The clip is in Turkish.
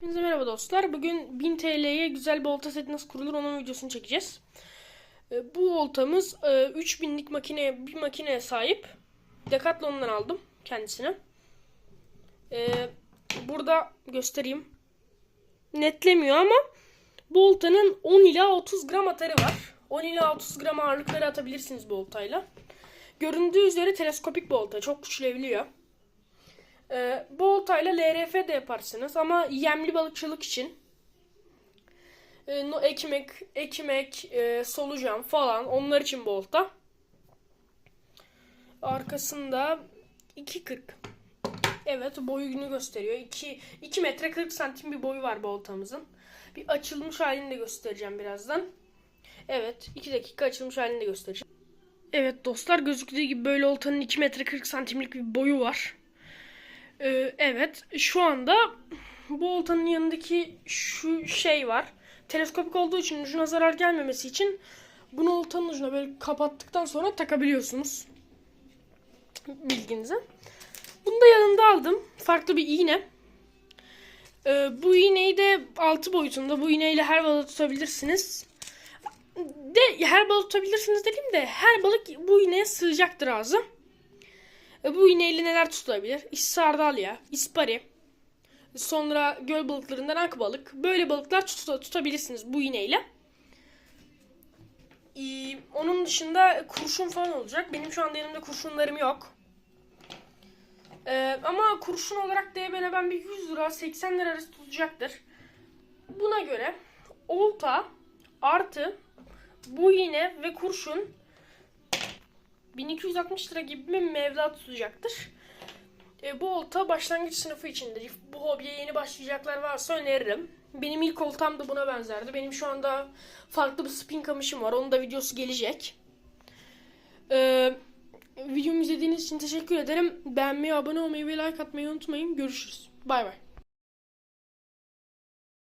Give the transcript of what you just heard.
Hepinize merhaba dostlar. Bugün 1000 TL'ye güzel bir olta seti nasıl kurulur onun videosunu çekeceğiz. Ee, Bu oltamız e, 3000'lik makineye bir makineye sahip. Decathlon'dan aldım kendisini. Ee, Burada göstereyim. Netlemiyor ama bu oltanın 10 ila 30 gram atarı var. 10 ila 30 gram ağırlıkları atabilirsiniz bu oltayla. Göründüğü üzere teleskopik bir olta. Çok küçülebiliyor. Ee, bu oltayla LRF de yaparsınız ama yemli balıkçılık için e, no, ekmek, ekmek, e, solucan falan onlar için bu olta. Arkasında 2.40. Evet boyunu gösteriyor. 2, 2 metre 40 santim bir boyu var bu oltamızın. Bir açılmış halini de göstereceğim birazdan. Evet 2 dakika açılmış halini de göstereceğim. Evet dostlar gözüktüğü gibi böyle oltanın 2 metre 40 santimlik bir boyu var. Ee, evet şu anda bu oltanın yanındaki şu şey var. Teleskopik olduğu için ucuna zarar gelmemesi için bunu oltanın ucuna böyle kapattıktan sonra takabiliyorsunuz. Bilginize. Bunu da yanında aldım. Farklı bir iğne. Ee, bu iğneyi de 6 boyutunda. Bu iğneyle her balığı tutabilirsiniz. De her balık tutabilirsiniz dediğim de her balık bu iğneye sığacaktır ağzı. E, bu iğneyle neler tutulabilir? İssardalya, ispari, sonra göl balıklarından ak balık. Böyle balıklar tut- tutabilirsiniz bu iğneyle. Ee, onun dışında kurşun falan olacak. Benim şu anda elimde kurşunlarım yok. Ee, ama kurşun olarak bana ben bir 100 lira 80 lira arası tutacaktır. Buna göre olta artı bu iğne ve kurşun 1260 lira gibi bir mevla tutacaktır. E, bu olta başlangıç sınıfı içindir. Bu hobiye yeni başlayacaklar varsa öneririm. Benim ilk oltam da buna benzerdi. Benim şu anda farklı bir spin kamışım var. Onun da videosu gelecek. E, videomu izlediğiniz için teşekkür ederim. Beğenmeyi, abone olmayı ve like atmayı unutmayın. Görüşürüz. Bay bay.